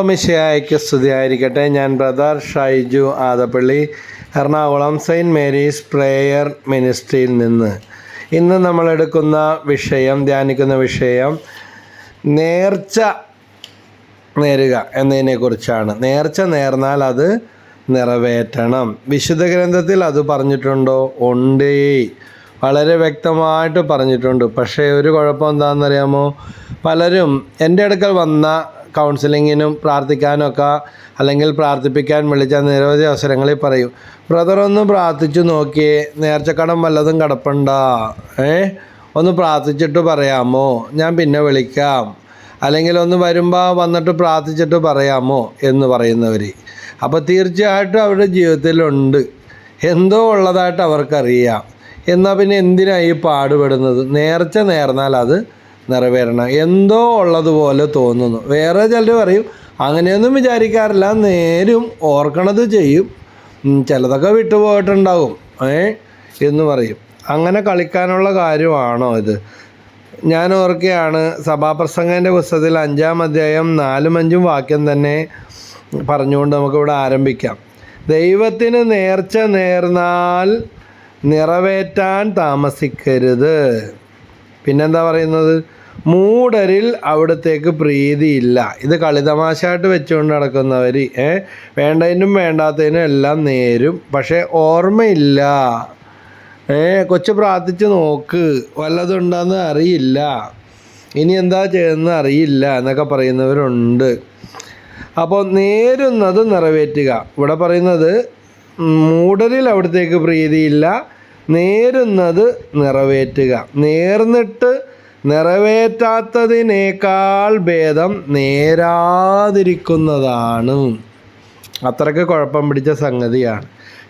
മിശയായിക്ക് സ്തുതിയായിരിക്കട്ടെ. ഞാൻ brother Shaiju Adappally Ernakulam Saint Mary's prayer മിനിസ്ട്രിയിൽ നിന്ന്. ഇന്ന് നമ്മൾ എടുക്കുന്ന വിഷയം ധ്യാനിക്കുന്ന വിഷയം നേർച്ച നേരുക എന്നതിനെക്കുറിച്ചാണ് നേർച്ച നേർന്നാൽ അത് നിറവേറ്റണം. വിശുദ്ധ ഗ്രന്ഥത്തിൽ അത് പറഞ്ഞിട്ടുണ്ടോ? ഉണ്ടേ. വളരെ വ്യക്തമായിട്ട് പറഞ്ഞിട്ടുണ്ട്. പക്ഷേ ഒരു കുഴപ്പം എന്താണെന്നറിയാമോ? പലരും എന്റെ അടുക്കൽ വന്ന കൗൺസിലിങ്ങിനും പ്രാർത്ഥിക്കാനൊക്കെ അല്ലെങ്കിൽ പ്രാർത്ഥിപ്പിക്കാൻ വിളിച്ച നിരവധി അവസരങ്ങളിൽ പറയും. ബ്രദർ ഒന്ന് പ്രാർത്ഥിച്ചു നോക്കിയേ. നേർച്ചക്കടം വല്ലതും കിടപ്പുണ്ട? ഏ? ഒന്ന് പ്രാർത്ഥിച്ചിട്ട് പറയാമോ? ഞാൻ പിന്നെ വിളിക്കാം. അല്ലെങ്കിൽ ഒന്ന് വരുമ്പോൾ വന്നിട്ട് പ്രാർത്ഥിച്ചിട്ട് പറയാമോ എന്ന് പറയുന്നവർ അപ്പോൾ തീർച്ചയായിട്ടും അവരുടെ ജീവിതത്തിലുണ്ട്. എന്തോ ഉള്ളതായിട്ട് അവർക്കറിയാം. എന്നാൽ പിന്നെ എന്തിനാണ് ഈ പാടുപെടുന്നത്? നേർച്ച നേർന്നാൽ അത് നിറവേറണം. എന്തോ ഉള്ളതുപോലെ തോന്നുന്നു. വേറെ ചിലർ പറയും അങ്ങനെയൊന്നും വിചാരിക്കാറില്ല. നേരും ഓർക്കണത് ചെയ്യും. ചിലതൊക്കെ വിട്ടുപോയിട്ടുണ്ടാകും ഏ? എന്ന് പറയും. അങ്ങനെ കളിക്കാനുള്ള കാര്യമാണോ ഇത്? ഞാൻ ഓർക്കുകയാണ് സഭാപ്രസംഗന്റെ പുസ്തകത്തിൽ അഞ്ചാം അധ്യായം നാലും അഞ്ചും വാക്യം തന്നെ പറഞ്ഞുകൊണ്ട് നമുക്കിവിടെ ആരംഭിക്കാം. ദൈവത്തിന് നേർച്ച നേർന്നാൽ നിറവേറ്റാൻ താമസിക്കരുത്. പിന്നെന്താ പറയുന്നത്? മൂടരിൽ അവിടത്തേക്ക് പ്രീതിയില്ല. ഇത് കളിതമാശയായിട്ട് വെച്ചുകൊണ്ട് നടക്കുന്നവർ ഏ? വേണ്ടതിനും വേണ്ടാത്തതിനും എല്ലാം നേരും. പക്ഷേ ഓർമ്മയില്ല. ഏ കൊച്ചു പ്രാർത്ഥിച്ച് നോക്ക്. വല്ലതുണ്ടെന്ന് അറിയില്ല. ഇനി എന്താ ചെയ്യുന്നത് അറിയില്ല എന്നൊക്കെ പറയുന്നവരുണ്ട്. അപ്പോൾ നേരുന്നത് നിറവേറ്റുക. ഇവിടെ പറയുന്നത് മൂടലിൽ അവിടത്തേക്ക് പ്രീതിയില്ല. നേരുന്നത് നിറവേറ്റുക. നേർന്നിട്ട് നിറവേറ്റാത്തതിനേക്കാൾ ഭേദം നേരാതിരിക്കുന്നതാണ്. അത്രയ്ക്ക് കുഴപ്പം പിടിച്ച സംഗതിയാണ്.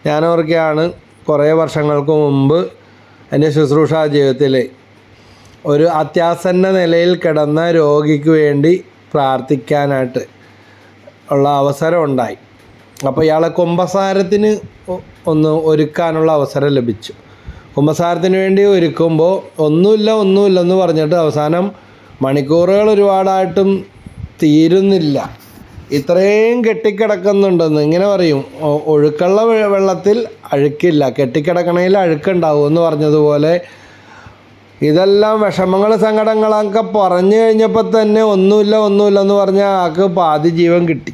ഞാൻ ഓർക്കുകയാണ് കുറേ വർഷങ്ങൾക്ക് മുമ്പ് എന്റെ ശുശ്രൂഷ ജീവിതത്തിൽ ഒരു അത്യാസന്ന നിലയിൽ കിടന്ന രോഗിക്ക് വേണ്ടി പ്രാർത്ഥിക്കാനായിട്ട് ഉള്ള അവസരം ഉണ്ടായി. അപ്പോൾ ഇയാളെ കുമ്പസാരത്തിന് ഒന്ന് ഒരുക്കാനുള്ള അവസരം ലഭിച്ചു. കുമ്പസാരത്തിന് വേണ്ടി ഒരുക്കുമ്പോൾ ഒന്നുമില്ല ഒന്നുമില്ല എന്ന് പറഞ്ഞിട്ട് അവസാനം മണിക്കൂറുകൾ ഒരുപാടായിട്ടും തീരുന്നില്ല. ഇത്രയും കെട്ടിക്കിടക്കുന്നുണ്ടെന്ന് ഇങ്ങനെ പറയും. ഒഴുക്കുള്ള വെള്ളത്തിൽ അഴുക്കില്ല. കെട്ടിക്കിടക്കണയിൽ അഴുക്കുണ്ടാവും എന്ന് പറഞ്ഞതുപോലെ ഇതെല്ലാം വിഷമങ്ങൾ സങ്കടങ്ങളൊക്കെ പറഞ്ഞു കഴിഞ്ഞപ്പോൾ തന്നെ ഒന്നുമില്ല ഒന്നുമില്ല എന്ന് പറഞ്ഞാൽ ആൾക്ക് പാതി ജീവൻ കിട്ടി.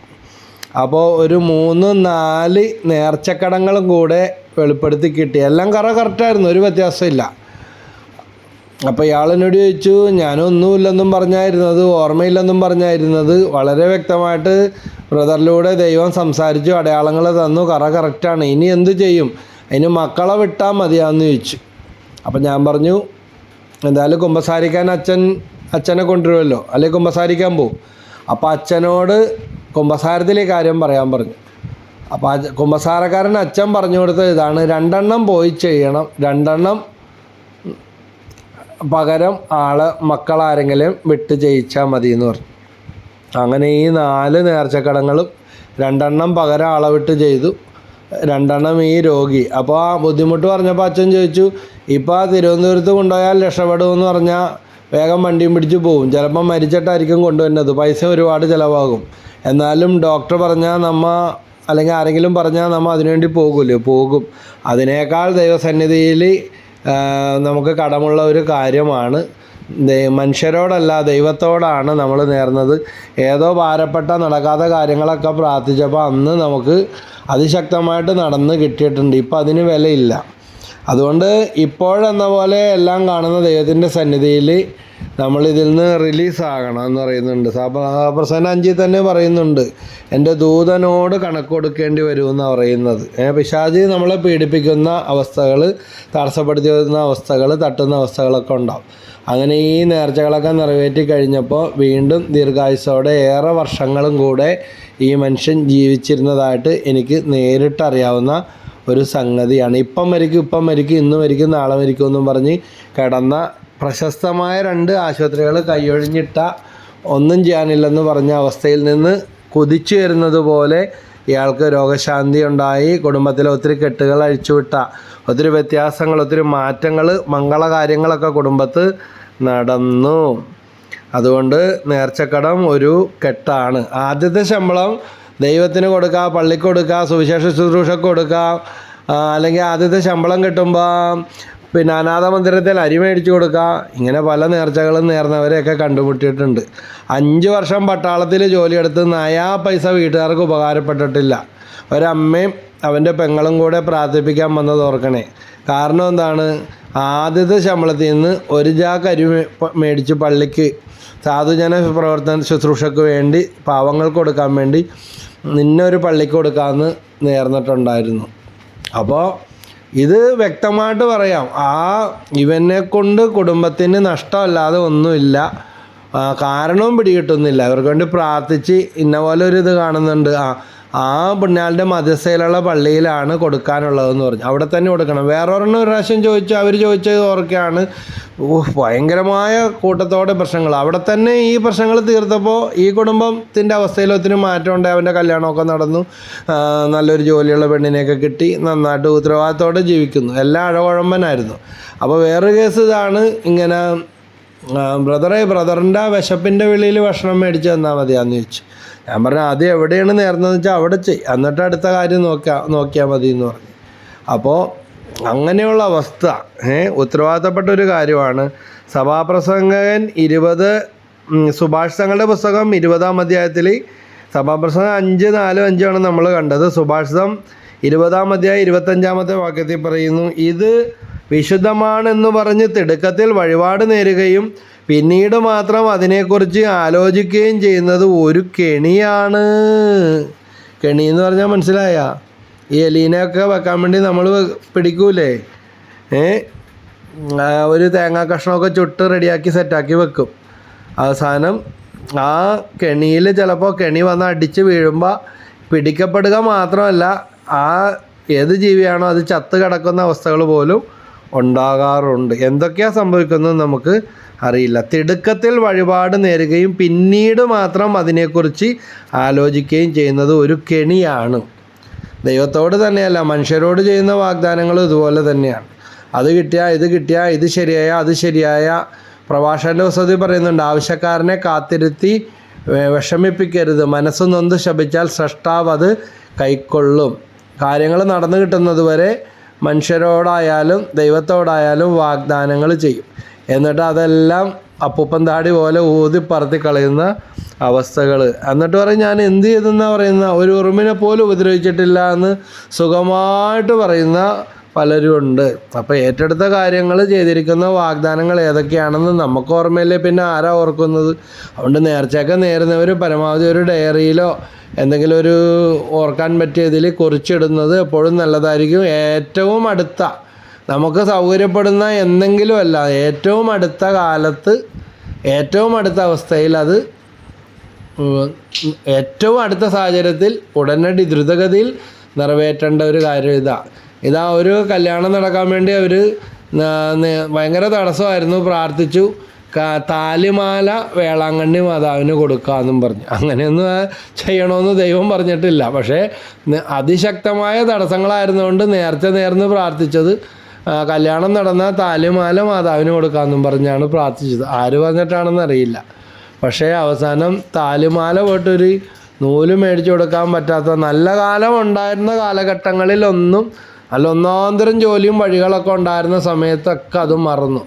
അപ്പോൾ ഒരു മൂന്ന് നാല് നേർച്ചക്കടങ്ങളും കൂടെ വെളിപ്പെടുത്തി കിട്ടി. എല്ലാം കറ കറക്റ്റായിരുന്നു ഒരു വ്യത്യാസമില്ല. അപ്പോൾ ഇയാളെന്നോട് ചോദിച്ചു ഞാനൊന്നുമില്ലെന്നും പറഞ്ഞായിരുന്നത് ഓർമ്മയില്ലെന്നും പറഞ്ഞായിരുന്നത് വളരെ വ്യക്തമായിട്ട് ബ്രദറിലൂടെ ദൈവം സംസാരിച്ചു അടയാളങ്ങൾ തന്നു കറ കറക്റ്റാണ് ഇനി എന്ത് ചെയ്യും? അതിന് മക്കളെ വിട്ടാൽ മതിയാന്ന് ചോദിച്ചു. അപ്പം ഞാൻ പറഞ്ഞു എന്തായാലും കുമ്പസാരിക്കാൻ അച്ഛൻ അച്ഛനെ കൊണ്ടുവരുമല്ലോ. അല്ലെങ്കിൽ കുമ്പസാരിക്കാൻ പോവും? അപ്പോൾ അച്ഛനോട് കുമ്പസാരത്തിലെ കാര്യം പറയാൻ പറഞ്ഞു. അപ്പോൾ അച്ഛ- കുമ്പസാരക്കാരൻ അച്ഛൻ പറഞ്ഞു കൊടുത്തത് ഇതാണ് രണ്ടെണ്ണം പോയി ചെയ്യണം രണ്ടെണ്ണം പകരം ആൾ മക്കളാരെങ്കിലും വിട്ട് ചെയ്യിച്ചാൽ മതി എന്ന് പറഞ്ഞു. അങ്ങനെ ഈ നാല് നേർച്ചക്കടങ്ങളും രണ്ടെണ്ണം പകരം ആളെ വിട്ട് ചെയ്തു രണ്ടെണ്ണം ഈ രോഗി. അപ്പോൾ ആ ബുദ്ധിമുട്ട് പറഞ്ഞപ്പോൾ അച്ഛൻ ചോദിച്ചു ഇപ്പോൾ ആ തിരുവനന്തപുരത്ത് കൊണ്ടുപോയാൽ രക്ഷപ്പെടുമെന്ന് പറഞ്ഞാൽ വേഗം വണ്ടിയും പിടിച്ച് പോവും. ചിലപ്പം മരിച്ചിട്ടായിരിക്കും കൊണ്ടുവരുന്നത്. പൈസ ഒരുപാട് ചിലവാകും. എന്നാലും ഡോക്ടർ പറഞ്ഞാൽ നമ്മ അല്ലെങ്കിൽ ആരെങ്കിലും പറഞ്ഞാൽ നമ്മൾ അതിനുവേണ്ടി പോകുമല്ലോ പോകും. അതിനേക്കാൾ ദൈവസന്നിധിയിൽ നമുക്ക് കടമുള്ള ഒരു കാര്യമാണ്. മനുഷ്യരോടല്ല ദൈവത്തോടാണ് നമ്മൾ നേർന്നത്. ഏതോ ഭാരപ്പെട്ട നടക്കാത്ത കാര്യങ്ങളൊക്കെ പ്രാർത്ഥിച്ചപ്പോൾ അന്ന് നമുക്ക് അതിശക്തമായിട്ട് നടന്ന് കിട്ടിയിട്ടുണ്ട്. ഇപ്പം അതിന് വിലയില്ല. അതുകൊണ്ട് ഇപ്പോഴെന്ന പോലെ എല്ലാം കാണുന്ന ദൈവത്തിന്റെ സന്നിധിയിൽ നമ്മൾ ഇതിൽ നിന്ന് റിലീസാകണം എന്ന് പറയുന്നുണ്ട് പ്രസന്ന അഞ്ചിൽ തന്നെ പറയുന്നുണ്ട് എന്റെ ദൂതനോട് കണക്ക് കൊടുക്കേണ്ടി വരുമെന്നാണ് പറയുന്നത്. ഏ, പിശാചി നമ്മളെ പീഡിപ്പിക്കുന്ന അവസ്ഥകൾ തടസ്സപ്പെടുത്തി വരുന്ന അവസ്ഥകൾ തട്ടുന്ന അവസ്ഥകളൊക്കെ ഉണ്ടാവും. അങ്ങനെ ഈ നേർച്ചകളൊക്കെ നിറവേറ്റി കഴിഞ്ഞപ്പോൾ വീണ്ടും ദീർഘായുസോടെ ഏറെ വർഷങ്ങളും കൂടെ ഈ മനുഷ്യൻ ജീവിച്ചിരുന്നതായിട്ട് എനിക്ക് നേരിട്ടറിയാവുന്ന ഒരു സംഗതിയാണ്. ഇപ്പം മരിക്കും ഇപ്പം മരിക്കും ഇന്ന് മരിക്കും നാളെ മരിക്കും എന്നും പറഞ്ഞ് കിടന്ന പ്രശസ്തമായ രണ്ട് ആശുപത്രികൾ കൈയൊഴിഞ്ഞിട്ട ഒന്നും ചെയ്യാനില്ലെന്ന് പറഞ്ഞ അവസ്ഥയിൽ നിന്ന് കുതിച്ചു വരുന്നത് പോലെ ഇയാൾക്ക് രോഗശാന്തി ഉണ്ടായി. കുടുംബത്തിലെ ഒത്തിരി കെട്ടുകൾ അഴിച്ചുവിട്ട ഒത്തിരി വ്യത്യാസങ്ങൾ ഒത്തിരി മാറ്റങ്ങൾ മംഗള കാര്യങ്ങളൊക്കെ കുടുംബത്ത് നടന്നു. അതുകൊണ്ട് നേർച്ചക്കടം ഒരു കെട്ടാണ്. ആദ്യത്തെ ശമ്പളം ദൈവത്തിന് കൊടുക്കുക പള്ളിക്ക് കൊടുക്കുക സുവിശേഷ ശുശ്രൂഷക്ക് കൊടുക്കുക അല്ലെങ്കിൽ ആദ്യത്തെ ശമ്പളം കിട്ടുമ്പോൾ പിന്നെ അനാഥ മന്ദിരത്തിൽ അരി മേടിച്ചു കൊടുക്കുക ഇങ്ങനെ പല നേർച്ചകളും നേർന്നവരെയൊക്കെ കണ്ടുമുട്ടിയിട്ടുണ്ട്. അഞ്ച് വർഷം പട്ടാളത്തിൽ ജോലിയെടുത്ത് നയാ പൈസ വീട്ടുകാർക്ക് ഉപകാരപ്പെട്ടിട്ടില്ല. ഒരമ്മയും അവന്റെ പെങ്ങളും കൂടെ പ്രാർത്ഥിപ്പിക്കാൻ വന്നത് ഓർക്കണേ. കാരണം എന്താണ്? ആദ്യത്തെ ശമ്പളത്തിൽ നിന്ന് ഒരു ജാക്ക് അരി മേടിച്ച് പള്ളിക്ക് സാധുജന പ്രവർത്തന ശുശ്രൂഷയ്ക്ക് വേണ്ടി പാവങ്ങൾക്ക് കൊടുക്കാൻ വേണ്ടി നിന്നൊരു പള്ളിക്ക് കൊടുക്കാമെന്ന് നേർന്നിട്ടുണ്ടായിരുന്നു. അപ്പോൾ ഇത് വ്യക്തമായിട്ട് പറയാം. ആ ഇവനെ കൊണ്ട് കുടുംബത്തിന് നഷ്ടമല്ലാതെ ഒന്നുമില്ല. കാരണവും പിടികിട്ടുന്നില്ല. അവർക്ക് വേണ്ടി പ്രാർത്ഥിച്ച് ഇന്ന പോലെ ഒരു ഇത് കാണുന്നുണ്ട്. ആ ആ പിണ്ണാളുടെ മതസ്ഥയിലുള്ള പള്ളിയിലാണ് കൊടുക്കാനുള്ളതെന്ന് പറഞ്ഞു. അവിടെ തന്നെ കൊടുക്കണം. വേറെ ഒരെണ്ണം ഒരു പ്രാവശ്യം ചോദിച്ചു അവർ ചോദിച്ചത് ഓർക്കുകയാണ് ഓ ഭയങ്കരമായ കൂട്ടത്തോടെ പ്രശ്നങ്ങൾ. അവിടെ തന്നെ ഈ പ്രശ്നങ്ങൾ തീർത്തപ്പോൾ ഈ കുടുംബത്തിന്റെ അവസ്ഥയിൽ ഒത്തിരി മാറ്റമുണ്ട്. അവന്റെ കല്യാണമൊക്കെ നടന്നു. നല്ലൊരു ജോലിയുള്ള പെണ്ണിനെയൊക്കെ കിട്ടി. നന്നായിട്ട് ഉത്തരവാദിത്തോടെ ജീവിക്കുന്നു. എല്ലാം അഴകുഴമ്പനായിരുന്നു. അപ്പോൾ വേറൊരു കേസ് ഇതാണ്. ഇങ്ങനെ ബ്രദറെ ബ്രദറിന്റെ വിശപ്പിന്റെ വെളിയിൽ ഭക്ഷണം മേടിച്ച് തന്നാൽ മതിയാന്ന് ചോദിച്ചു. ഞാൻ പറഞ്ഞു ആദ്യം എവിടെയാണ് നേർന്നതെന്ന് വെച്ചാൽ അവിടെ ചെയ് എന്നിട്ട് അടുത്ത കാര്യം നോക്കാം നോക്കിയാൽ മതി എന്ന് പറഞ്ഞു. അപ്പോൾ അങ്ങനെയുള്ള അവസ്ഥ ഉത്തരവാദിത്തപ്പെട്ട ഒരു കാര്യമാണ്. സഭാപ്രസംഗകൻ ഇരുപത് സുഭാഷ് തങ്ങളുടെ പുസ്തകം ഇരുപതാം അധ്യായത്തിൽ സഭാപ്രസംഗം അഞ്ച് നാലും അഞ്ചാണ് നമ്മൾ കണ്ടത്. സുഭാഷിതം ഇരുപതാം അധ്യായം ഇരുപത്തഞ്ചാമത്തെ വാക്യത്തിൽ പറയുന്നു ഇത് വിശുദ്ധമാണെന്ന് പറഞ്ഞ് തിടുക്കത്തിൽ വഴിപാട് നേരുകയും പിന്നീട് മാത്രം അതിനെക്കുറിച്ച് ആലോചിക്കുകയും ചെയ്യുന്നത് ഒരു കെണിയാണ്. കെണി എന്ന് പറഞ്ഞാൽ മനസ്സിലായ? ഈ എലീനൊക്കെ വെക്കാൻ വേണ്ടി നമ്മൾ പിടിക്കൂലേ? ഏ? ഒരു തേങ്ങാ കഷ്ണമൊക്കെ ചുട്ട് റെഡിയാക്കി സെറ്റാക്കി വെക്കും. അവസാനം ആ കെണിയിൽ ചിലപ്പോൾ കെണി വന്ന് അടിച്ച് വീഴുമ്പോൾ പിടിക്കപ്പെടുക മാത്രമല്ല ആ ഏത് ജീവിയാണോ അത് ചത്ത് കിടക്കുന്ന അവസ്ഥകൾ പോലും ഉണ്ടാകാറുണ്ട്. എന്തൊക്കെയാണ് സംഭവിക്കുന്നത് നമുക്ക് അറിയില്ല. തിടുക്കത്തിൽ വഴിപാട് നേരുകയും പിന്നീട് മാത്രം അതിനെക്കുറിച്ച് ആലോചിക്കുകയും ചെയ്യുന്നത് ഒരു കെണിയാണ്. ദൈവത്തോട് തന്നെയല്ല മനുഷ്യരോട് ചെയ്യുന്ന വാഗ്ദാനങ്ങൾ ഇതുപോലെ തന്നെയാണ്. അത് കിട്ടിയാൽ ഇത് കിട്ടിയാൽ ഇത് ശരിയായ അത് ശരിയായ. പ്രഭാഷകന്റെ വസതി പറയുന്നുണ്ട് ആവശ്യക്കാരനെ കാത്തിരുത്തി വിഷമിപ്പിക്കരുത്. മനസ്സ് നൊന്ത് ശപിച്ചാൽ സൃഷ്ടാവ് അത് കൈക്കൊള്ളും. കാര്യങ്ങൾ നടന്നു കിട്ടുന്നത് വരെ മനുഷ്യരോടായാലും ദൈവത്തോടായാലും വാഗ്ദാനങ്ങൾ ചെയ്യും. എന്നിട്ട് അതെല്ലാം അപ്പൂപ്പൻ താടി പോലെ ഊതി പറത്തി കളയുന്ന അവസ്ഥകൾ എന്നിട്ട് പറയും ഞാൻ എന്ത് ചെയ്തെന്നാണ് പറയുന്ന? ഒരു ഉറുമിനെ പോലും ഉപദ്രവിച്ചിട്ടില്ല എന്ന് സുഖമായിട്ട് പറയുന്ന പലരും ഉണ്ട്. അപ്പോൾ ഏറ്റെടുത്ത കാര്യങ്ങൾ ചെയ്തിരിക്കുന്ന വാഗ്ദാനങ്ങൾ ഏതൊക്കെയാണെന്ന് നമുക്ക് ഓർമ്മയില്ലേ? പിന്നെ ആരാ ഓർക്കുന്നത്? അതുകൊണ്ട് നേർച്ചയൊക്കെ നേരുന്നവർ പരമാവധി ഒരു ഡയറിയിലോ എന്തെങ്കിലും ഒരു ഓർക്കാൻ പറ്റിയതിൽ കുറിച്ചിടുന്നത് എപ്പോഴും നല്ലതായിരിക്കും. ഏറ്റവും അടുത്ത നമുക്ക് സൗകര്യപ്പെടുന്ന എന്തെങ്കിലും അല്ല ഏറ്റവും അടുത്ത കാലത്ത് ഏറ്റവും അടുത്ത അവസ്ഥയിൽ അത് ഏറ്റവും അടുത്ത സാഹചര്യത്തിൽ ഉടനടി ദ്രുതഗതിയിൽ നിറവേറ്റേണ്ട ഒരു കാര്യം ഇതാ. ഇതാ ഒരു കല്യാണം നടക്കാൻ വേണ്ടി അവർ ഭയങ്കര തടസ്സമായിരുന്നു. പ്രാർത്ഥിച്ചു. താലിമാല വേളാങ്കണ്ണി മാതാവിന് കൊടുക്കാമെന്നും പറഞ്ഞു. അങ്ങനെയൊന്നും ചെയ്യണമെന്ന് ദൈവം പറഞ്ഞിട്ടില്ല. പക്ഷേ അതിശക്തമായ തടസ്സങ്ങളായിരുന്നുകൊണ്ട് നേരത്തെ നേർന്ന് പ്രാർത്ഥിച്ചത് കല്യാണം നടന്ന താലിമാല മാതാവിന് കൊടുക്കാമെന്നും പറഞ്ഞാണ് പ്രാർത്ഥിച്ചത്. ആര് പറഞ്ഞിട്ടാണെന്ന് അറിയില്ല. പക്ഷേ അവസാനം താലിമാല പോയിട്ടൊരു നൂൽ മേടിച്ചു കൊടുക്കാൻ പറ്റാത്ത നല്ല കാലം ഉണ്ടായിരുന്ന കാലഘട്ടങ്ങളിലൊന്നും അല്ല ഒന്നാന്തരം ജോലിയും വഴികളൊക്കെ ഉണ്ടായിരുന്ന സമയത്തൊക്കെ അത് മറന്നു.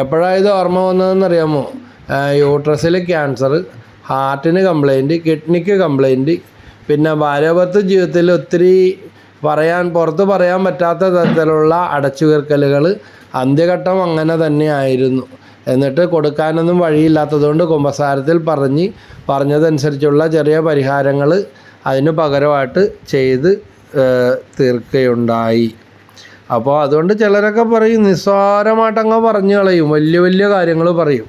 എപ്പോഴാണ് ഇത് ഓർമ്മ വന്നതെന്ന് അറിയാമോ യൂട്രസിൽ ക്യാൻസർ ഹാർട്ടിന് കംപ്ലൈന്റ് കിഡ്നിക്ക് കംപ്ലൈന്റ് പിന്നെ ഭാര്യഭർത്തൃ ജീവിതത്തിൽ ഒത്തിരി പറയാൻ പുറത്ത് പറയാൻ പറ്റാത്ത തരത്തിലുള്ള അടച്ചുകീർക്കലുകൾ അന്ത്യഘട്ടം അങ്ങനെ തന്നെയായിരുന്നു. എന്നിട്ട് കൊടുക്കാനൊന്നും വഴിയില്ലാത്തതുകൊണ്ട് കുമ്പസാരത്തിൽ പറഞ്ഞ് പറഞ്ഞതനുസരിച്ചുള്ള ചെറിയ പരിഹാരങ്ങൾ അതിന് പകരമായിട്ട് ചെയ്ത് തീർക്കുകയുണ്ടായി അപ്പോൾ അതുകൊണ്ട് ചിലരൊക്കെ പറയും നിസ്സാരമായിട്ടങ്ങ് പറഞ്ഞു കളയും വലിയ വലിയ കാര്യങ്ങൾ പറയും.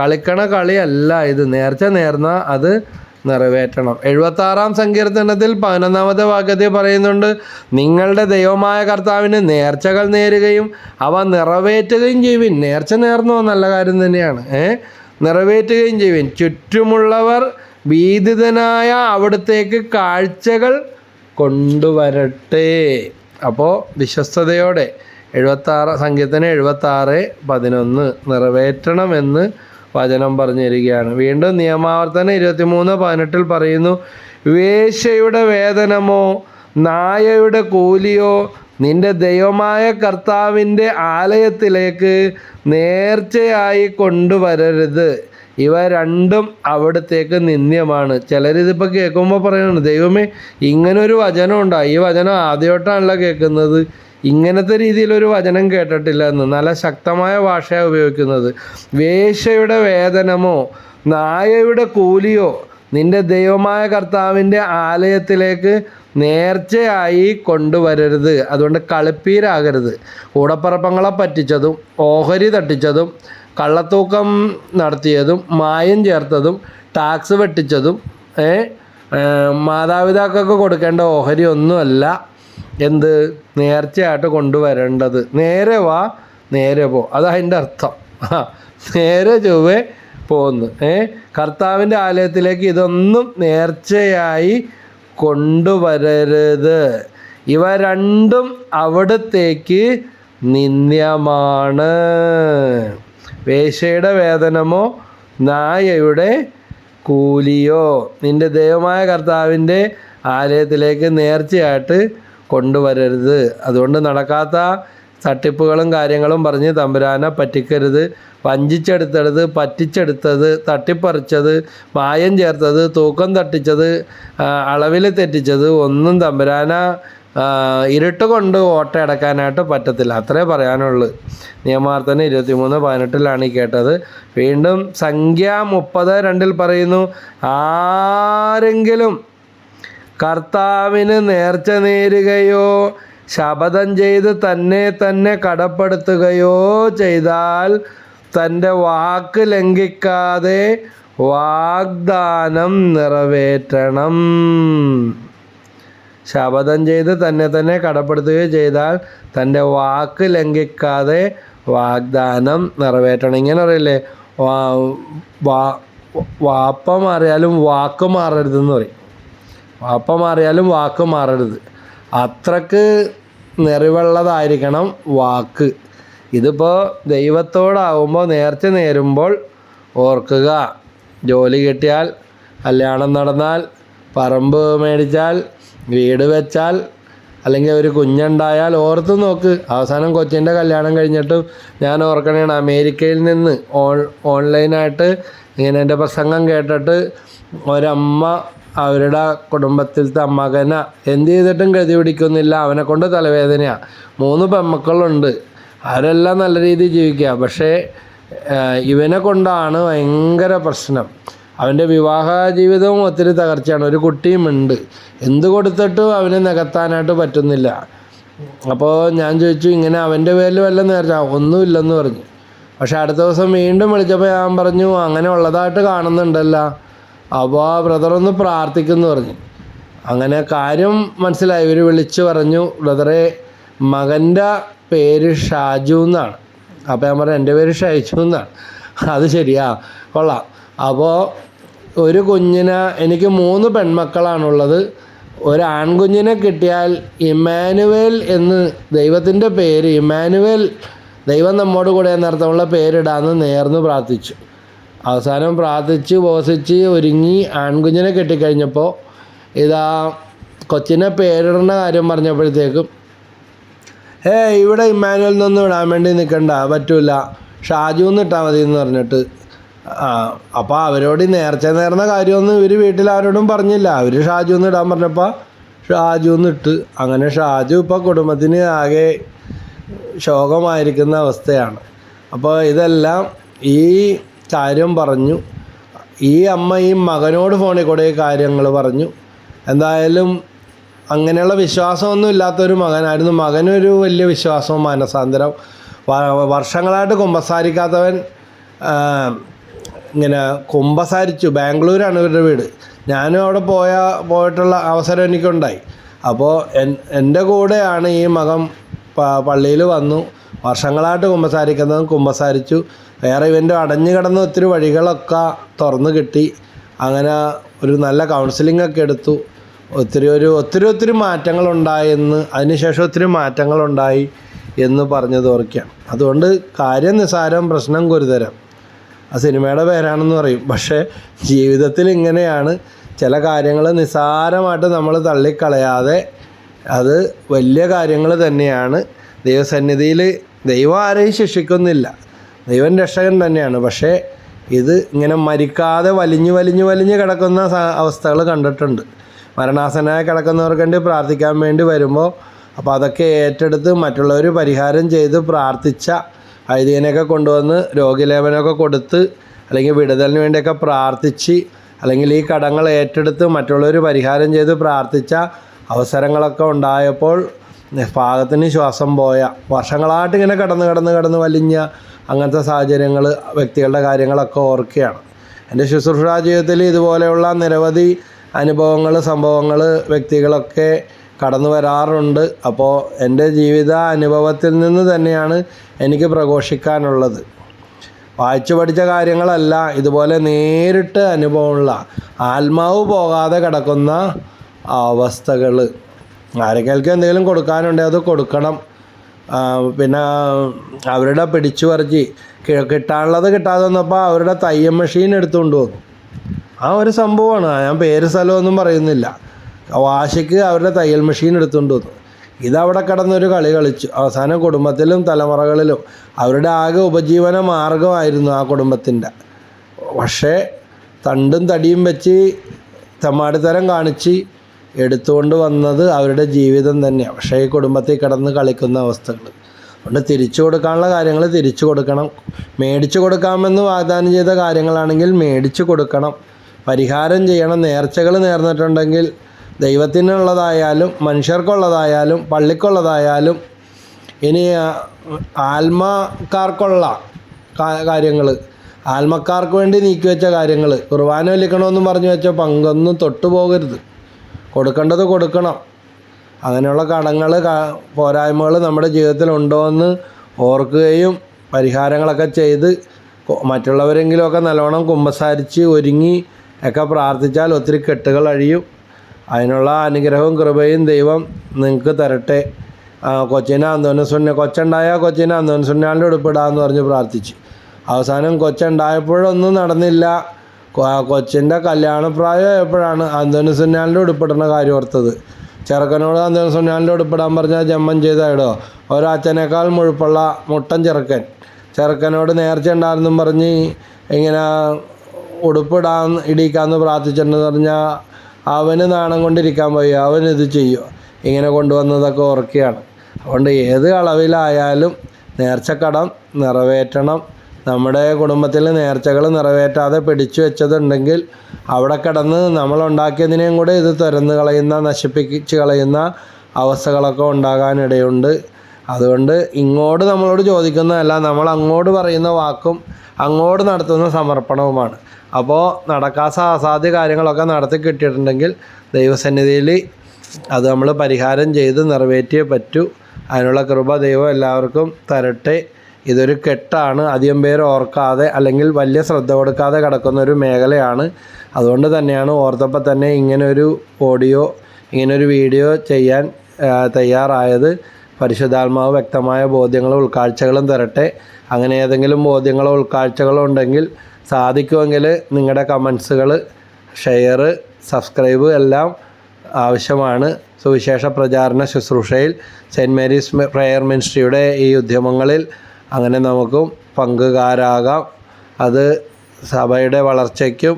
കളിക്കണ കളിയല്ല ഇത്. നേർച്ച നേർന്ന അത് നിറവേറ്റണം. എഴുപത്താറാം സങ്കീർത്തനത്തിൽ പതിനൊന്നാമത്തെ വാക്യത്തിൽ പറയുന്നുണ്ട് നിങ്ങളുടെ ദൈവമായ കർത്താവിന് നേർച്ചകൾ നേരുകയും അവ നിറവേറ്റുകയും ചെയ്യുവിൻ. നേർച്ച നേർന്നോ? നല്ല കാര്യം തന്നെയാണ്. ഏ? നിറവേറ്റുകയും ചെയ്യുവിൻ. ചുറ്റുമുള്ളവർ ഭീതിതനായ അവിടത്തേക്ക് കാഴ്ചകൾ കൊണ്ടുവരട്ടെ. അപ്പോൾ വിശ്വസ്തയോടെ എഴുപത്താറ് സംഖ്യത്തിന് എഴുപത്താറ് പതിനൊന്ന് നിറവേറ്റണമെന്ന് വചനം പറഞ്ഞിരിക്കുകയാണ്. വീണ്ടും നിയമാവർത്തനം ഇരുപത്തിമൂന്ന് പതിനെട്ടിൽ പറയുന്നു വേശ്യയുടെ വേതനമോ നായയുടെ കൂലിയോ നിന്റെ ദൈവമായ കർത്താവിന്റെ ആലയത്തിലേക്ക് നേർച്ചയായി കൊണ്ടുവരരുത്. ഇവ രണ്ടും അവിടത്തേക്ക് നിന്ദ്യമാണ്. ചിലരിതിപ്പോൾ കേൾക്കുമ്പോൾ പറയുന്നുണ്ട് ദൈവമേ ഇങ്ങനൊരു വചനം ഉണ്ടോ? ഈ വചനം ആദ്യമായിട്ടാണല്ലോ കേൾക്കുന്നത്. ഇങ്ങനത്തെ രീതിയിലൊരു വചനം കേട്ടിട്ടില്ല എന്ന് നല്ല ശക്തമായ ഭാഷയാണ് ഉപയോഗിക്കുന്നത്. വേശ്യയുടെ വേതനമോ നായയുടെ കൂലിയോ നിന്റെ ദൈവമായ കർത്താവിന്റെ ആലയത്തിലേക്ക് നേർച്ചയായി കൊണ്ടുവരരുത്. അതുകൊണ്ട് കളിപ്പീരാകരുത്. കൂടപ്പറപ്പങ്ങളെ പറ്റിച്ചതും ഓഹരി തട്ടിച്ചതും കള്ളത്തൂക്കം നടത്തിയതും മായം ചേർത്തതും ടാക്സ് വെട്ടിച്ചതും മാതാപിതാക്കൾക്ക് കൊടുക്കേണ്ട ഓഹരി ഒന്നുമല്ല. എന്ത്? നേർച്ചയായിട്ട് കൊണ്ടുവരേണ്ടത്. നേരെ വാ നേരെ പോ. അതതിന്റെ അർത്ഥം. നേരെ ചൊവ്വേ പോന്നു. ഏ കർത്താവിന്റെ ആലയത്തിലേക്ക് ഇതൊന്നും നേർച്ചയായി കൊണ്ടുവരരുത്. ഇവ രണ്ടും അവിടത്തേക്ക് നിന്ദ്യമാണ്. വേശ്യയുടെ വേതനമോ നായയുടെ കൂലിയോ. നിന്റെ ദൈവമായ കർത്താവിന്റെ ആലയത്തിലേക്ക് നേർച്ചയായിട്ട് കൊണ്ടുവരരുത്. അതുകൊണ്ട് നടക്കാത്ത തട്ടിപ്പുകളും കാര്യങ്ങളും പറഞ്ഞ് തമ്പുരാനെ പറ്റിക്കരുത്. വഞ്ചിച്ചെടുത്തത് പറ്റിച്ചെടുത്തത് തട്ടിപ്പറിച്ചത് മായം ചേർത്തത് തൂക്കം തട്ടിച്ചത് അളവിൽ തെറ്റിച്ചത് ഒന്നും തമ്പുരാന ഇരുട്ട് കൊണ്ട് ഓട്ടയടക്കാനായിട്ട് പറ്റത്തില്ല. അത്രേ പറയാനുള്ളൂ. നിയമാർത്ഥന ഇരുപത്തിമൂന്ന് പതിനെട്ടിലാണ് ഈ കേട്ടത്. വീണ്ടും സംഖ്യ മുപ്പത് രണ്ടിൽ പറയുന്നു ആരെങ്കിലും കർത്താവിന് നേർച്ച നേരുകയോ ശപഥം ചെയ്ത് തന്നെ തന്നെ കടപ്പെടുത്തുകയോ ചെയ്താൽ തന്റെ വാക്ക് ലംഘിക്കാതെ വാഗ്ദാനം നിറവേറ്റണം. ശപഥം ചെയ്ത് തന്നെ തന്നെ കടപ്പെടുത്തുകയോ ചെയ്താൽ തന്റെ വാക്ക് ലംഘിക്കാതെ വാഗ്ദാനം നിറവേറ്റണം. ഇങ്ങനെ അറിയില്ലേ വാ വാ- വാപ്പ മാറിയാലും വാക്ക് മാറരുതെന്ന് പറയും. വാപ്പ മാറിയാലും വാക്ക് മാറരുത്. അത്രയ്ക്ക് നിറവുള്ളതായിരിക്കണം വാക്ക്. ഇതിപ്പോൾ ദൈവത്തോടാകുമ്പോൾ നേർച്ച നേരുമ്പോൾ ഓർക്കുക. ജോലി കിട്ടിയാൽ കല്യാണം നടന്നാൽ പറമ്പ് മേടിച്ചാൽ വീട് വെച്ചാൽ അല്ലെങ്കിൽ ഒരു കുഞ്ഞുണ്ടായാൽ ഓർത്ത് നോക്ക്. അവസാനം കൊച്ചിന്റെ കല്യാണം കഴിഞ്ഞിട്ടും ഞാൻ ഓർക്കണേണ് അമേരിക്കയിൽ നിന്ന് ഓൺ ഓൺലൈനായിട്ട് ഇങ്ങനെ എന്റെ പ്രസംഗം കേട്ടിട്ട് ഒരമ്മ അവരുടെ കുടുംബത്തിലത്തെ മകന എന്ത് ചെയ്തിട്ടും ഗതി പിടിക്കുന്നില്ല. അവനെ കൊണ്ട് തലവേദനയാണ് മൂന്ന് പെമ്മക്കളുണ്ട്. അവരെല്ലാം നല്ല രീതിയിൽ ജീവിക്കുക. പക്ഷേ ഇവനെ കൊണ്ടാണ് ഭയങ്കര പ്രശ്നം. അവന്റെ വിവാഹ ജീവിതവും ഒത്തിരി തകർച്ചയാണ്. ഒരു കുട്ടിയും ഉണ്ട്. എന്ത് കൊടുത്തിട്ടും അവനെ നികത്താനായിട്ട് പറ്റുന്നില്ല. അപ്പോൾ ഞാൻ ചോദിച്ചു ഇങ്ങനെ അവന്റെ പേരിൽ വല്ല നേർച്ച? ഒന്നുമില്ലെന്ന് പറഞ്ഞു. പക്ഷെ അടുത്ത ദിവസം വീണ്ടും വിളിച്ചപ്പോൾ ഞാൻ പറഞ്ഞു അങ്ങനെ ഉള്ളതായിട്ട് കാണുന്നുണ്ടല്ലോ. അപ്പോൾ ആ ബ്രദർ ഒന്ന് പ്രാർത്ഥിക്കുന്നു പറഞ്ഞു. അങ്ങനെ കാര്യം മനസ്സിലായി. ഇവർ വിളിച്ചു പറഞ്ഞു ബ്രദറെ മകന്റെ പേര് ഷാജു എന്നാണ്. അപ്പോൾ ഞാൻ പറഞ്ഞു എന്റെ പേര് ഷൈജു എന്നാണ്. അത് ശരിയാ കൊള്ളാം. അപ്പോൾ ഒരു കുഞ്ഞിന് എനിക്ക് മൂന്ന് പെൺമക്കളാണുള്ളത്. ഒരു ആൺകുഞ്ഞിനെ കിട്ടിയാൽ ഇമ്മാനുവേൽ എന്ന് ദൈവത്തിന്റെ പേര് ഇമ്മാനുവേൽ ദൈവം നമ്മോട് കൂടെ എന്നർത്ഥമുള്ള പേരിടാമെന്ന് നേർന്ന് പ്രാർത്ഥിച്ചു. അവസാനം പ്രാർത്ഥിച്ച് ഉപവസിച്ച് ഒരുങ്ങി ആൺകുഞ്ഞിനെ കെട്ടിക്കഴിഞ്ഞപ്പോൾ ഇതാ കൊച്ചിനെ പേരിടുന്ന കാര്യം പറഞ്ഞപ്പോഴത്തേക്കും ഏ ഇവിടെ ഇമ്മാനുവൽ നിന്നും ഇടാൻ വേണ്ടി നിൽക്കണ്ട പറ്റൂല. ഷാജു എന്ന് ഇട്ടാൽ മതി എന്ന് പറഞ്ഞിട്ട് അപ്പോൾ അവരോട് നേർച്ച നേർന്ന കാര്യമൊന്നും ഇവർ വീട്ടിൽ ആരോടും പറഞ്ഞില്ല. അവർ ഷാജു എന്ന് ഇടാൻ പറഞ്ഞപ്പോൾ ഷാജു എന്ന് ഇട്ട്. അങ്ങനെ ഷാജു ഇപ്പോൾ കുടുംബത്തിന് ആകെ ശോകമായിരിക്കുന്ന അവസ്ഥയാണ്. അപ്പോൾ ഇതെല്ലാം ഈ കാര്യം പറഞ്ഞു. ഈ അമ്മ ഈ മകനോട് ഫോണിൽ കൂടെ കാര്യങ്ങൾ പറഞ്ഞു. എന്തായാലും അങ്ങനെയുള്ള വിശ്വാസമൊന്നും ഇല്ലാത്തൊരു മകനായിരുന്നു. മകനൊരു വലിയ വിശ്വാസവും മാനസാന്തരം വർഷങ്ങളായിട്ട് കുമ്പസാരിക്കാത്തവൻ ഇങ്ങനെ കുമ്പസാരിച്ചു. ബാംഗ്ലൂരാണ് ഇവരുടെ വീട്. ഞാനും അവിടെ പോയ പോയിട്ടുള്ള അവസരം എനിക്കുണ്ടായി. അപ്പോൾ എൻ എന്റെ കൂടെയാണ് ഈ മകൻ പള്ളിയിൽ വന്നു. വർഷങ്ങളായിട്ട് കുമ്പസാരിക്കുന്നതും കുമ്പസാരിച്ചു. വേറെ ഇവന്റെ അടഞ്ഞു കിടന്ന ഒത്തിരി വഴികളൊക്കെ തുറന്നു കിട്ടി. അങ്ങനെ ഒരു നല്ല കൗൺസിലിംഗ് ഒക്കെ എടുത്തു. ഒത്തിരി ഒരു ഒത്തിരി ഒത്തിരി മാറ്റങ്ങളുണ്ടായെന്ന് അതിനുശേഷം ഒത്തിരി മാറ്റങ്ങളുണ്ടായി എന്ന് പറഞ്ഞത് ഓർക്കുകയാണ്. അതുകൊണ്ട് കാര്യം നിസ്സാരം പ്രശ്നം ഗുരുതരം. ആ സിനിമയുടെ പേരാണെന്ന് പറയും. പക്ഷേ ജീവിതത്തിൽ ഇങ്ങനെയാണ്. ചില കാര്യങ്ങൾ നിസ്സാരമായിട്ട് നമ്മൾ തള്ളിക്കളയാതെ അത് വലിയ കാര്യങ്ങൾ തന്നെയാണ്. ദൈവസന്നിധിയിൽ ദൈവം ആരെയും ശിക്ഷിക്കുന്നില്ല. ദൈവം രക്ഷകൻ തന്നെയാണ്. പക്ഷേ ഇത് ഇങ്ങനെ മരിക്കാതെ വലിഞ്ഞു വലിഞ്ഞു വലിഞ്ഞു കിടക്കുന്ന അവസ്ഥകൾ കണ്ടിട്ടുണ്ട്. മരണാസനായി കിടക്കുന്നവർക്ക് വേണ്ടി പ്രാർത്ഥിക്കാൻ വേണ്ടി വരുമ്പോൾ അപ്പോൾ അതൊക്കെ ഏറ്റെടുത്ത് മറ്റുള്ളവർ പരിഹാരം ചെയ്ത് പ്രാർത്ഥിച്ച വൈദികനെയൊക്കെ കൊണ്ടുവന്ന് രോഗിലേപനമൊക്കെ കൊടുത്ത് അല്ലെങ്കിൽ വിടുതലിന് വേണ്ടിയൊക്കെ പ്രാർത്ഥിച്ച് അല്ലെങ്കിൽ ഈ കടങ്ങൾ ഏറ്റെടുത്ത് മറ്റുള്ളവർ പരിഹാരം ചെയ്ത് പ്രാർത്ഥിച്ച അവസരങ്ങളൊക്കെ ഉണ്ടായപ്പോൾ പാകത്തിന് ശ്വാസം പോയ വർഷങ്ങളായിട്ട് ഇങ്ങനെ കടന്ന് കടന്ന് കടന്ന് വലിഞ്ഞ അങ്ങനത്തെ സാഹചര്യങ്ങൾ വ്യക്തികളുടെ കാര്യങ്ങളൊക്കെ ഓർക്കുകയാണ്. എന്റെ ശുശ്രൂഷാ ജീവിതത്തിൽ ഇതുപോലെയുള്ള നിരവധി അനുഭവങ്ങൾ സംഭവങ്ങൾ വ്യക്തികളൊക്കെ കടന്നു വരാറുണ്ട്. അപ്പോൾ എന്റെ ജീവിത അനുഭവത്തിൽ നിന്ന് തന്നെയാണ് എനിക്ക് പ്രഘോഷിക്കാനുള്ളത്. വായിച്ചു പഠിച്ച കാര്യങ്ങളല്ല ഇതുപോലെ നേരിട്ട് അനുഭവമുള്ള ആത്മാവ് പോകാതെ കിടക്കുന്ന അവസ്ഥകൾ. ആരെങ്കിലും എന്തെങ്കിലും കൊടുക്കാനുണ്ടെങ്കിൽ അത് കൊടുക്കണം. പിന്നെ അവരുടെ പിടിച്ചു പറിച്ച് കിട്ടാനുള്ളത് കിട്ടാതെ വന്നപ്പോൾ അവരുടെ തയ്യൽ മെഷീൻ എടുത്തുകൊണ്ട് വന്നു. ആ ഒരു സംഭവമാണ്. ഞാൻ പേര് സ്ഥലമൊന്നും പറയുന്നില്ല. വാശിക്ക് അവരുടെ തയ്യൽ മെഷീൻ എടുത്തുകൊണ്ട് വന്നു. ഇതവിടെ കിടന്നൊരു കളി കളിച്ചു. അവസാനം കുടുംബത്തിലും തലമുറകളിലും അവരുടെ ആകെ ഉപജീവന മാർഗമായിരുന്നു ആ കുടുംബത്തിന്റെ. പക്ഷേ തണ്ടും തടിയും വെച്ച് തെമ്മാടിത്തരം കാണിച്ച് എടുത്തുകൊണ്ട് വന്നത് അവരുടെ ജീവിതം തന്നെയാണ് പക്ഷേ ഈ കുടുംബത്തിൽ കിടന്ന് കളിക്കുന്ന അവസ്ഥകൾ അതുകൊണ്ട് തിരിച്ചു കൊടുക്കാനുള്ള കാര്യങ്ങൾ തിരിച്ചു കൊടുക്കണം. മേടിച്ചു കൊടുക്കാമെന്ന് വാഗ്ദാനം ചെയ്ത കാര്യങ്ങളാണെങ്കിൽ മേടിച്ചു കൊടുക്കണം. പരിഹാരം ചെയ്യണം. നേർച്ചകൾ നേർന്നിട്ടുണ്ടെങ്കിൽ ദൈവത്തിനുള്ളതായാലും മനുഷ്യർക്കുള്ളതായാലും പള്ളിക്കുള്ളതായാലും ഇനി ആത്മാക്കാർക്കുള്ള കാര്യങ്ങൾ ആത്മക്കാർക്ക് വേണ്ടി നീക്കി വെച്ച കാര്യങ്ങൾ കുർബാന വലിക്കണമെന്ന് പറഞ്ഞു വെച്ച പങ്കൊന്നും തൊട്ടു പോകരുത്. കൊടുക്കേണ്ടത് കൊടുക്കണം. അങ്ങനെയുള്ള കടങ്ങൾ പോരായ്മകൾ നമ്മുടെ ജീവിതത്തിൽ ഉണ്ടോ എന്ന് ഓർക്കുകയും പരിഹാരങ്ങളൊക്കെ ചെയ്ത് മറ്റുള്ളവരെങ്കിലുമൊക്കെ നല്ലോണം കുമ്പസാരിച്ച് ഒരുങ്ങി ഒക്കെ പ്രാർത്ഥിച്ചാൽ ഒത്തിരി കെട്ടുകൾ അഴിയും. അതിനുള്ള അനുഗ്രഹവും കൃപയും ദൈവം നിങ്ങൾക്ക് തരട്ടെ. കൊച്ചിനെ അന്തോനസുണ്യ കൊച്ചുണ്ടായാൽ കൊച്ചിനെ അന്തോനസുണ്യാളിന്റെ ഉടുപ്പിടാന്ന് പറഞ്ഞ് പ്രാർത്ഥിച്ചു. അവസാനം കൊച്ചുണ്ടായപ്പോഴൊന്നും നടന്നില്ല. കൊച്ചിന്റെ കല്യാണപ്രായം ആയപ്പോഴാണ് അന്തോനസുണ്യാളിന്റെ ഉടുപ്പിടുന്ന കാര്യം ഓർത്തത്. ചെറുക്കനോട് അന്തോനസുണ്യാളിന്റെ ഉടുപ്പിടാൻ പറഞ്ഞാൽ ജമ്മം ചെയ്തായിടോ? ഒരച്ഛനേക്കാൾ മുഴുപ്പുള്ള മുട്ടൻ ചെറുക്കൻ. ചെറുക്കനോട് നേർച്ച ഉണ്ടായിരുന്നും പറഞ്ഞ് ഇങ്ങനെ ഉടുപ്പിടാൻ ഇടിക്കാമെന്ന് പ്രാർത്ഥിച്ചിട്ടുണ്ടെന്ന് പറഞ്ഞാൽ അവന് നാണം കൊണ്ടിരിക്കാൻ വയ്യ അവൻ ഇത് ചെയ്യും? ഇങ്ങനെ കൊണ്ടുവന്നതൊക്കെ ഓർക്കുകയാണ് അതുകൊണ്ട് ഏത് അളവിലായാലും നേർച്ചക്കടം നിറവേറ്റണം. നമ്മുടെ കുടുംബത്തിൽ നേർച്ചകൾ നിറവേറ്റാതെ പിടിച്ചു വെച്ചതുണ്ടെങ്കിൽ അവിടെ കിടന്ന് നമ്മളുണ്ടാക്കിയതിനെയും കൂടെ ഇത് തുരന്ന് കളയുന്ന നശിപ്പിച്ച് കളയുന്ന അവസ്ഥകളൊക്കെ ഉണ്ടാകാനിടയുണ്ട്. അതുകൊണ്ട് ഇങ്ങോട്ട് നമ്മളോട് ചോദിക്കുന്നതല്ല നമ്മൾ അങ്ങോട്ട് പറയുന്ന വാക്കും അങ്ങോട്ട് നടത്തുന്ന സമർപ്പണവുമാണ്. അപ്പോൾ നടക്കാത്ത അസാധ്യ കാര്യങ്ങളൊക്കെ നടത്തി കിട്ടിയിട്ടുണ്ടെങ്കിൽ ദൈവസന്നിധിയിൽ അത് നമ്മൾ പരിഹാരം ചെയ്ത് നിറവേറ്റിയേ പറ്റൂ. അതിനുള്ള കൃപ ദൈവം എല്ലാവർക്കും തരട്ടെ. ഇതൊരു കെട്ടാണ്. അധികം പേര് ഓർക്കാതെ അല്ലെങ്കിൽ വലിയ ശ്രദ്ധ കൊടുക്കാതെ കിടക്കുന്ന ഒരു മേഖലയാണ്. അതുകൊണ്ട് തന്നെയാണ് ഓർത്തപ്പോൾ തന്നെ ഇങ്ങനൊരു ഓഡിയോ ഇങ്ങനൊരു വീഡിയോ ചെയ്യാൻ തയ്യാറായത്. പരിശുദ്ധാത്മാവ് വ്യക്തമായ ബോധ്യങ്ങളും ഉൾക്കാഴ്ചകളും തരട്ടെ. അങ്ങനെ ഏതെങ്കിലും ബോധ്യങ്ങളോ ഉൾക്കാഴ്ചകളോ ഉണ്ടെങ്കിൽ സാധിക്കുമെങ്കിൽ നിങ്ങളുടെ കമൻസുകൾ ഷെയർ സബ്സ്ക്രൈബ് എല്ലാം ആവശ്യമാണ്. സുവിശേഷ പ്രചാരണ ശുശ്രൂഷയിൽ സെന്റ് മേരീസ് പ്രെയർ മിനിസ്ട്രിയുടെ ഈ ഉദ്യമങ്ങളിൽ അങ്ങനെ നമുക്കും പങ്കുകാരാകാം. അത് സഭയുടെ വളർച്ചയ്ക്കും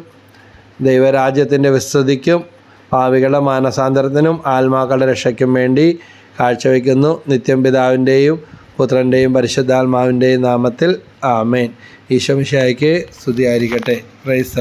ദൈവരാജ്യത്തിന്റെ വിസ്തൃതിക്കും ഭാവികളുടെ മാനസാന്തരത്തിനും ആത്മാക്കളുടെ രക്ഷയ്ക്കും വേണ്ടി കാഴ്ചവെക്കുന്നു നിത്യം പിതാവിന്റെയും പുത്രന്റെയും പരിശുദ്ധാത്മാവിന്റെയും നാമത്തിൽ ആമേൻ. ഈശോ സ്തുതിയായിരിക്കട്ടെ. പ്രൈസ്